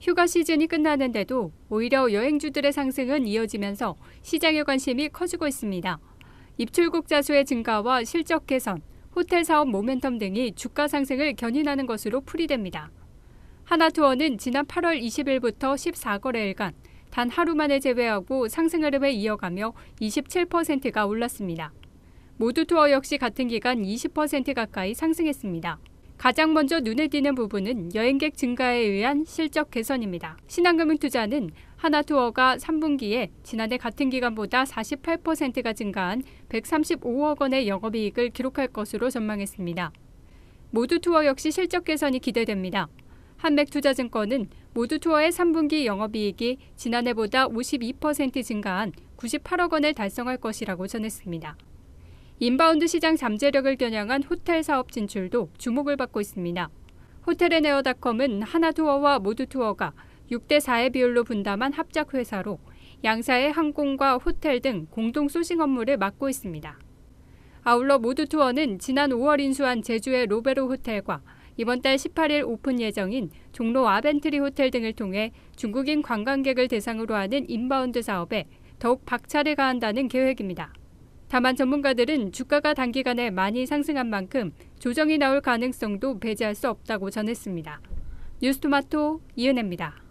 휴가 시즌이 끝나는데도 오히려 여행주들의 상승은 이어지면서 시장의 관심이 커지고 있습니다. 입출국 자 수의 증가와 실적 개선, 호텔 사업 모멘텀 등이 주가 상승을 견인하는 것으로 풀이됩니다. 하나투어는 지난 8월 20일부터 14거래일간 단 하루 만에 제외하고 상승 흐름을 이어가며 27%가 올랐습니다. 모두 투어 역시 같은 기간 20% 가까이 상승했습니다. 가장 먼저 눈에 띄는 부분은 여행객 증가에 의한 실적 개선입니다. 신한금융투자는 하나투어가 3분기에 지난해 같은 기간보다 48%가 증가한 135억 원의 영업이익을 기록할 것으로 전망했습니다. 모두 투어 역시 실적 개선이 기대됩니다. 한맥투자증권은 모두 투어의 3분기 영업이익이 지난해보다 52% 증가한 98억 원을 달성할 것이라고 전했습니다. 인바운드 시장 잠재력을 겨냥한 호텔 사업 진출도 주목을 받고 있습니다. 호텔앤에어닷컴은 하나투어와 모두투어가 6대 4의 비율로 분담한 합작 회사로 양사의 항공과 호텔 등 공동 소싱 업무를 맡고 있습니다. 아울러 모두투어는 지난 5월 인수한 제주의 로베로 호텔과 이번 달 18일 오픈 예정인 종로 아벤트리 호텔 등을 통해 중국인 관광객을 대상으로 하는 인바운드 사업에 더욱 박차를 가한다는 계획입니다. 다만 전문가들은 주가가 단기간에 많이 상승한 만큼 조정이 나올 가능성도 배제할 수 없다고 전했습니다. 뉴스토마토 이은혜입니다.